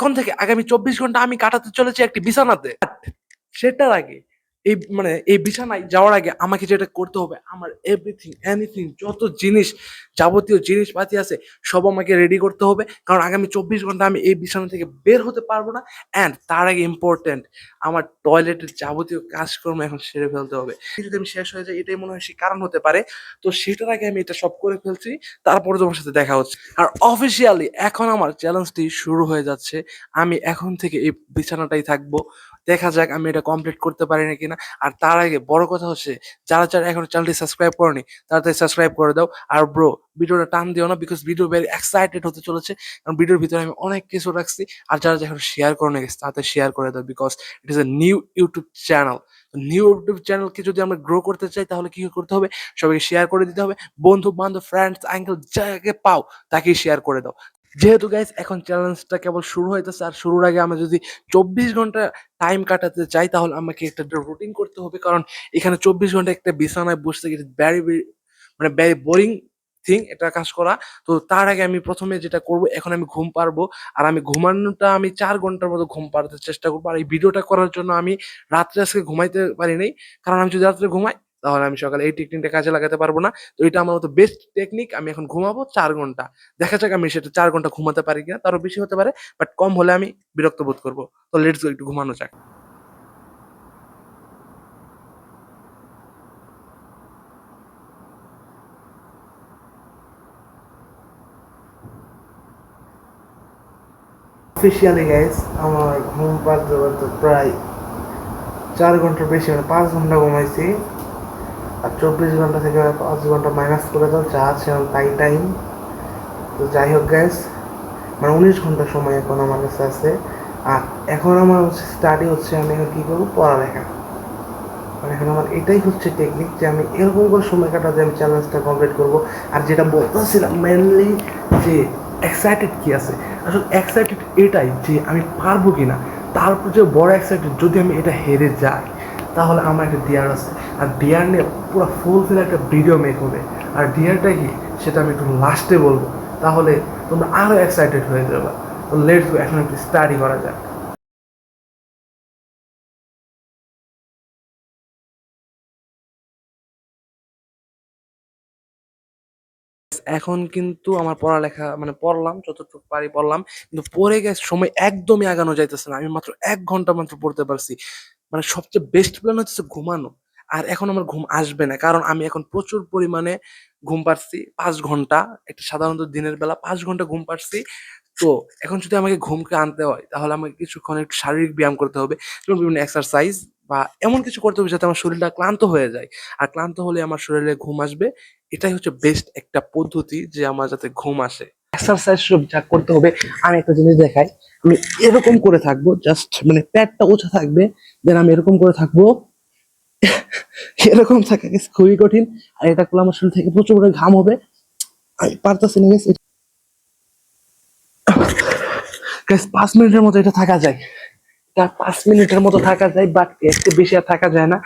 এখন থেকে আগামী চব্বিশ ঘণ্টা আমি কাটাতে চলেছি একটি বিছানাতে। সেটার আগে এই মানে এই বিছানায় যাওয়ার আগে আমাকে যেটা করতে হবে, আমার এভরিথিং এনিথিং যত জিনিস যাবতীয় জিনিসপাতি আছে, সব আমাকে রেডি করতে হবে। কারণ আগামী চব্বিশ ঘণ্টা আমি এই বিছানা থেকে বের হতে পারব না। অ্যান্ড তার আগে ইম্পর্টেন্ট আমার টয়লেটের যাবতীয় কাজকর্ম এখন সেরে ফেলতে হবে। যদি আমি শেষ হয়ে যাই, এটাই মনে হয় সে কারণ হতে পারে। তো সেটার আগে আমি এটা সব করে ফেলছি, তারপরে তোমার সাথে দেখা হচ্ছে। আর অফিসিয়ালি এখন আমার চ্যালেঞ্জটি শুরু হয়ে যাচ্ছে। আমি এখন থেকে এই বিছানাটাই থাকব। দেখা যাক আমি এটা কমপ্লিট করতে পারি না। কিনা আর তার আগে বড় কথা হচ্ছে, যারা যারা এখন চ্যানেলটি সাবস্ক্রাইব করেনি, তাড়াতাড়ি সাবস্ক্রাইব করে দাও। আর ব্রো ভিডিওটা টান দিও না বিকজ ভিডিও ভেরি এক্সাইটেড হতে চলেছে। কারণ ভিডিওর ভিতরে আমি অনেক কিছু রাখছি। আর যারা এখন শেয়ার করে নিয়ে গেছে তাতে শেয়ার করে দাও because it is a new YouTube channel new YouTube চ্যানেলকে যদি আমরা গ্রো করতে চাই, তাহলে কি করতে হবে? সবাইকে শেয়ার করে দিতে হবে। বন্ধু বান্ধব ফ্রেন্ডস আঙ্কেল যাকে পাও, তাকেই শেয়ার করে দাও। যেহেতু গাইজ এখন চ্যালেঞ্জটা কেবল শুরু হইতেছে, আর শুরুর আগে আমি যদি চব্বিশ ঘণ্টা টাইম কাটাতে চাই, তাহলে আমাকে একটা রুটিন করতে হবে। কারণ এখানে চব্বিশ ঘণ্টা একটা বিছানায় বসে থেকে ভ্যারি মানে ভ্যারি বোরিং থিং এটা কাজ করা। তো তার আগে আমি প্রথমে যেটা করব, এখন আমি ঘুম পারব আর আমি ঘুমানোটা আমি চার ঘণ্টার মতো ঘুম পাড়তে চেষ্টা করব। আর এই ভিডিওটা করার জন্য আমি রাত্রে আজকে ঘুমাইতে পারি নাই। কারণ আমি যদি রাত্রে ঘুমাই তাহলে আমি সকালে এই টেকনিকটা কাজে লাগাতে পারব না। তো এটা আমার মতো বেস্ট টেকনিক আমি এখন ঘুমাবো চার ঘণ্টা। দেখা যাক আমি সেটা চার ঘণ্টা ঘুমাতে পারি কিনা, তারও বেশি হতে পারে বাট কম হলে আমি বিরক্ত বোধ করব। তো লেটস একটু ঘুমানো যাক। অফিসিয়ালি গাইস আমার ঘুম পাড়তে প্রায় চার ঘণ্টার বেশি মানে পাঁচ ঘণ্টা ঘুমাইছি। চব্বিশ ঘণ্টা থেকে পাঁচ ঘণ্টা মাইনাস করে দাও, যা আছে আমার তাই টাইম তো যাই হোক গ্যাস মানে উনিশ ঘণ্টা সময় এখন আমার কাছে আছে। আর এখন আমার হচ্ছে স্টাডি হচ্ছে আমি এখন কী করব? পড়ালেখা। মানে এখন আমার এটাই হচ্ছে টেকনিক যে আমি এরকম করে সময় কাটাতে আমি চ্যালেঞ্জটা কমপ্লিট করব। আর যেটা বলতেছিলাম মেনলি যে এক্সাইটেড কী আছে? আসলে এক্সাইটেড এটাই যে আমি পারব কি না তারপর যে বড় এক্সাইটেড যদি আমি এটা হেরে যাই, তাহলে আমার একটা ডিয়ার আছে। আর ডিয়ার নিয়ে পুরো ফুল ফিল একটা ভিডিও মেক হবে। আর ডিয়ারটা কি? সেটা আমি একটু লাস্টে বলব। তাহলে তোমরা আরও এক্সাইটেড হয়ে যাবে। তো লেটস এখন একটু স্টাডি করা যাক। এখন কিন্তু আমার পড়ালেখা মানে পড়লাম, যতটুকু পারি পড়লাম, কিন্তু পড়ে গেছে সময় একদমই আগানো যাইতেছে না। আমি মাত্র এক ঘণ্টা মাত্র পড়তে পারছি। মানে সবচেয়ে বেস্ট প্ল্যান হচ্ছে ঘুমানো। আর এখন আমার ঘুম আসবে না। কারণ আমি এখন প্রচুর পরিমাণে ঘুম পারছি, পাঁচ ঘণ্টা, একটা সাধারণত দিনের বেলা পাঁচ ঘণ্টা ঘুম পারছি। তো এখন যদি আমাকে ঘুমকে আনতে হয়, তাহলে আমাকে কিছুক্ষণ একটু শারীরিক ব্যায়াম করতে হবে যেমন বিভিন্ন এক্সারসাইজ বা এমন কিছু করতে হবে যাতে আমার শরীরটা ক্লান্ত হয়ে যায়। আর ক্লান্ত হলে আমার শরীরে ঘুম আসবে। এটাই হচ্ছে বেস্ট একটা পদ্ধতি যে আমার যাতে ঘুম আসে। এক্সারসাইজ সব যা করতে হবে, আমি একটা জিনিস দেখাই। আমি এরকম করে থাকব জাস্ট মানে প্যাটটা উঁচা থাকবে দেন আমি এরকম করে থাকব এরকম থাকা গেছে, খুবই কঠিন। আর এটা করলে আমার শরীর থেকে প্রচুর ঘাম হবে। আমি পারতেছি না গেছি পাঁচ মিনিটের মতো এটা থাকা যায়। এটা পাঁচ মিনিটের মতো থাকা যায় বাট একটু বেশি আর থাকা যায় না।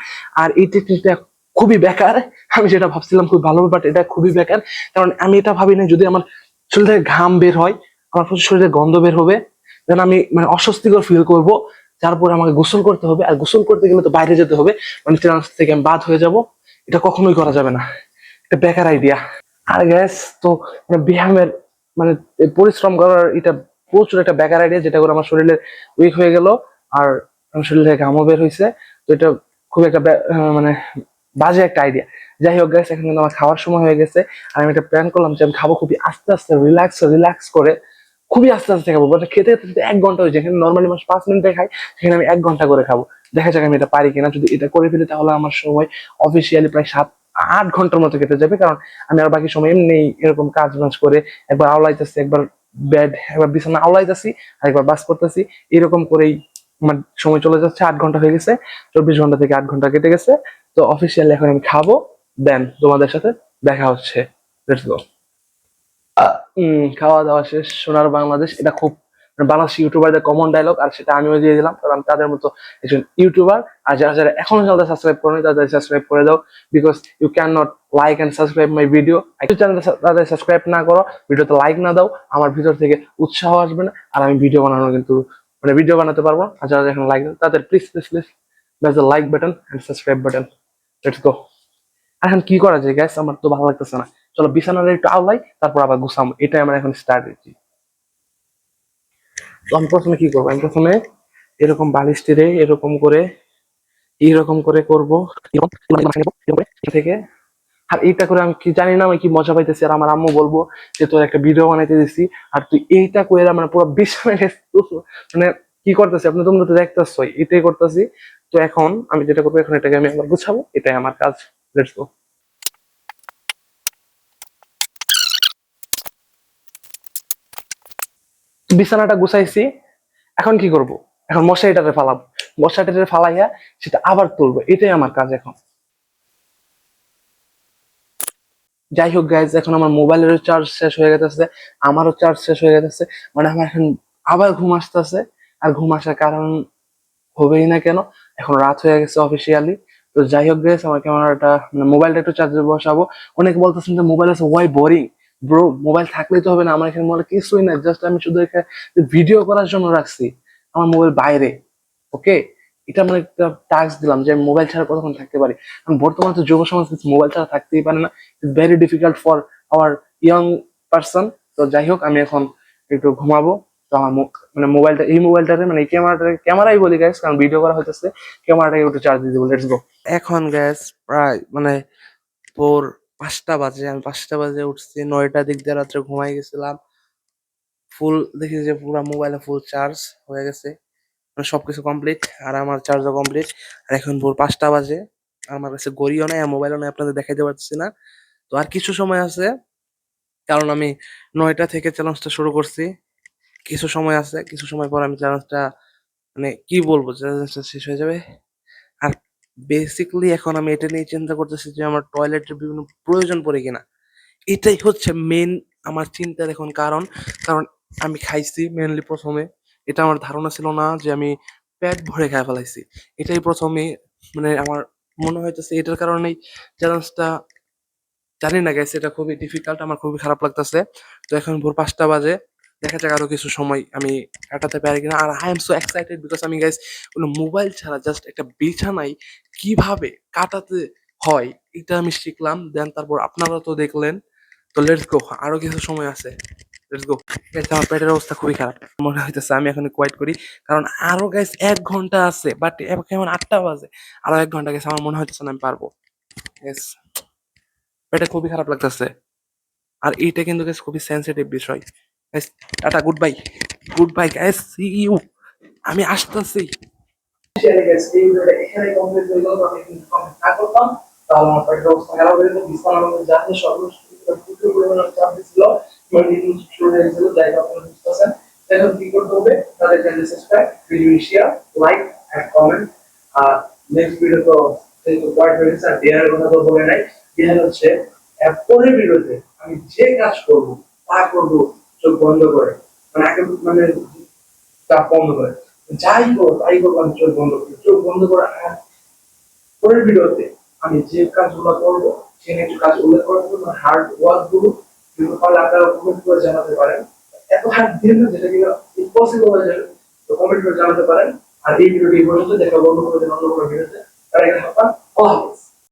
আর এই টেকনিকটা খুবই বেকার। আমি যেটা ভাবছিলাম, খুব ভালো বাট এটা খুবই বেকার। কারণ আমি এটা ভাবি না যদি আমার শরীর থেকে ঘাম বের হয়, আমার শরীরে গন্ধ বের হবে দেন আমি মানে অস্বস্তিকর ফিল করব। তারপরে আমাকে গোসল করতে হবে। আর গোসল করতে গেলে তো বাইরে যেতে হবে। মানে ট্রান্স থেকে আমি বাদ হয়ে যাব। এটা কখনোই করা যাবে না। এটা বেকার আইডিয়া আর গ্যাস তো মানে ব্যায়ামের মানে পরিশ্রম করার এটা প্রচুর একটা বেকার আইডিয়া যেটা করে আমার শরীরে উইক হয়ে গেল। আর আমার শরীরে ঘামও বের হয়েছে তো এটা খুব একটা মানে বাজে একটা আইডিয়া যাই হোক গ্যাস এখন কিন্তু আমার খাওয়ার সময় হয়ে গেছে। আর আমি একটা প্ল্যান করলাম যে আমি খাব খুবই আস্তে আস্তে রিল্যাক্স রিল্যাক্স করে। খুবই আস্তে আস্তে খাব মানে খেতে খেতে এক ঘণ্টা হয়ে যায় যেখানে নর্মালি মানুষ পাঁচ মিনিটে খাই সেখানে আমি এক ঘণ্টা করে খাব। দেখা যাক আমি এটা পারি কিনা, যদি এটা করে ফেলি তাহলে আমার সময় অফিসিয়ালি প্রায় সাত, আট ঘণ্টার মতো কেটে যাবে, কারণ আমি আর বাকি সময় এমনি এরকম কাজ বাজ করে একবার আওলাইতেছি, একবার বেড একবার বিছানা আওলাইতেছি আর একবার বাস করতেছি, এরকম করেই আমার সময় চলে যাচ্ছে, আট ঘণ্টা হয়ে গেছে, চব্বিশ ঘণ্টা থেকে আট ঘণ্টা কেটে গেছে। তো অফিসিয়ালি এখন আমি খাব দেন তোমাদের সাথে দেখা হচ্ছে লেটস গো খাওয়া দাওয়া শেষ, সোনার বাংলাদেশ, এটা খুব বাংলাদেশ ইউটিউবারদের কমন ডায়লগ আর সেটা আমিও দিয়ে দিলাম, কারণ তাদের মতো একজন ইউটিউবার আর যারা যারা এখনও চ্যানেলটা সাবস্ক্রাইব করেনি, তাদের সাবস্ক্রাইব করে দাও because you can not like and subscribe my video একটু তাদের সাবস্ক্রাইব না করো ভিডিওতে লাইক না দাও, আমার ভিতর থেকে উৎসাহ আসবে না, আর আমি ভিডিও বানানো কিন্তু মানে ভিডিও বানাতে পারব আর যারা এখন লাইক দেন তাদের please please please that's the like button and subscribe button let's go এখন কি করা যায় গ্যাস আমার তো ভালো লাগতেছে না। চলো বিছানাটা একটু আওলাই, তারপর আবার গুছাম। এটাই আমার এখন হয়েছি তো আমি প্রথমে কি করব? আমি প্রথমে এরকম বালিশ টেরে এরকম করে, এইরকম করে করব। থেকে আর এইটা করে আমি কি জানি না, আমি কি মজা পাইতেছি। আর আমার আম্মু বলব যে, তোর একটা ভিডিও বানাইতে দিছি। আর তুই এইটা করে মানে পুরো বিছানায় মানে কি করতেছি? আপনি তোমরা তো দেখতেছো এটাই করতেছি। তো এখন আমি যেটা করব, এখন এটাকে আমি আবার গুছাবো। এটাই আমার কাজ। লেটস গো বিছানাটা গুছাইছি, এখন কি করব? এখন মশারিটাতে ফালাবো। মশারিটাতে ফালাইয়া সেটা আবার তুলবো। এটাই আমার কাজ এখন। যাই হোক গাইজ এখন আমার মোবাইলেরও চার্জ শেষ হয়ে গেছে আমারও চার্জ শেষ হয়ে গেছে মানে আমার এখন আবার ঘুম আসতেছে, আর ঘুম আসার কারণ হবেই না কেন? এখন রাত হয়ে গেছে অফিসিয়ালি তো যাই হোক গাইজ আমার ক্যামেরাটা মানে মোবাইলটা একটু চার্জে বসাবো। অনেকে বলতেছেন যে মোবাইল আছে ওয়াই বোরিং ব্রো মোবাইল থাকলেই তো হবে না, আমার এখানে মোবাইল কিছুই না জাস্ট আমি শুধু এখানে ভিডিও করার জন্য রাখছি, আমার মোবাইল বাইরে ওকে এটা মানে একটা টাস্ক দিলাম যে আমি মোবাইল ছাড়া কতক্ষণ থাকতে পারি? কারণ বর্তমানে তো যুব সমাজ মোবাইল ছাড়া থাকতেই পারে না it's very difficult for our young person তো যাই হোক, আমি এখন একটু ঘুমাবো, তো আমার মানে মোবাইলটা এই মোবাইলটাতে মানে এই ক্যামেরাটা ক্যামেরাই বলি গ্যাস কারণ ভিডিও করা হইতেছে ক্যামেরাটাকে একটু চার্জ দিয়ে দেবো লেটস গো এখন গ্যাস প্রায় মানে ভোর পাঁচটা বাজে, আমি পাঁচটা বাজে উঠছি নয়টা দিক দিয়ে রাত্রে ঘুমাই গেছিলাম। ফুল দেখি যে পুরো মোবাইলে ফুল চার্জ হয়ে গেছে। মানে সবকিছু কমপ্লিট আর আমার চার্জও কমপ্লিট আর এখন ভোর পাঁচটা বাজে আমার কাছে গড়িও নাই, আর মোবাইলও নাই, আপনাদের দেখাইতে পারছি না। তো আর কিছু সময় আছে, কারণ আমি নয়টা থেকে চ্যালেঞ্জটা শুরু করছি। কিছু সময় আছে, কিছু সময় পর আমি চ্যালেঞ্জটা মানে কি বলব চ্যালেঞ্জটা শেষ হয়ে যাবে। আর বেসিক্যালি এখন আমি এটা নিয়ে চিন্তা করতেছি যে আমার টয়লেটের বিভিন্ন প্রয়োজন পড়ে কিনা। এটাই হচ্ছে মেন আমার চিন্তার এখন কারণ। কারণ আমি খাইছি মেনলি প্রথমে। এটা আমার ধারণা ছিল না যে আমি পেট ভরে খাই ফেলাইছি। এটাই প্রথমে মানে আমার মনে হইতেছে এটার কারণেই চ্যালেঞ্জটা জানি না গেছে এটা খুবই ডিফিকাল্ট আমার খুবই খারাপ লাগতেছে। তো এখন ভোর পাঁচটা বাজে, দেখা যাক আরও কিছু সময় আমি কাটাতে পারি কিনা। আর I am so excited because আমি গাইস কোনো মোবাইল ছাড়া জাস্ট একটা বিছানায় কীভাবে কাটাতে হয় এটা আমি শিখলাম। দেন তারপর আপনারা তো দেখলেন। তো লেটস গো আরও কিছু সময় আছে। লেটস গো আমার পেটের অবস্থা খুবই খারাপ। মনে হইতেছে আমি এখন কোয়াইট করি। কারণ আরও গাইস এক ঘণ্টা আছে বাট এখন আটটা বাজে। আরও এক ঘণ্টা গেছে আমার মনে হইতেছে না আমি পারব. পেটে খুবই খারাপ লাগতেছে। আর এইটা কিন্তু guys খুবই সেন্সিটিভ বিষয়। Guys, tata good bye good bye guys see you আমি আসতেছি। আমি তাহলে আমার অবস্থা খারাপ হয়ে পরিমাণে চাপ ইমার্জেন্সি শুরু হয়ে গেছিল, যাই হোক, আপনারা কি করতে হবে? তাদের channel subscribe video share like comment আর নেক্সট ভিডিও তো যেহেতু কোয়াইট হয়ে গেছে, আর কথা তো বলে নাই। হচ্ছে পরের ভিডিওতে আমি যে কাজ করব, তা করব চোখ বন্ধ করে। মানে মানে চাপ বন্ধ করে যাই করো তাই করব আমি চোখ বন্ধ করি। চোখ বন্ধ করে হ্যাঁ পরের ভিডিওতে আমি যে কাজগুলো করব, সে কিছু কাজ উল্লেখ করার জন্য হার্ড ওয়ার্কগুলো, কিন্তু ফলে আপনারা কমেন্ট করে জানাতে পারেন। এত হার্ড দিন না, যেটা কিনা ইম্পসিবল হয়ে যাবে। তো কমেন্ট করে জানাতে পারেন। আর এই ভিডিওটি এই পর্যন্ত দেখা বন্ধ করে দেন, অন্য কোনো ভিডিওতে। তারা এখানে আল্লাহ হাফেজ।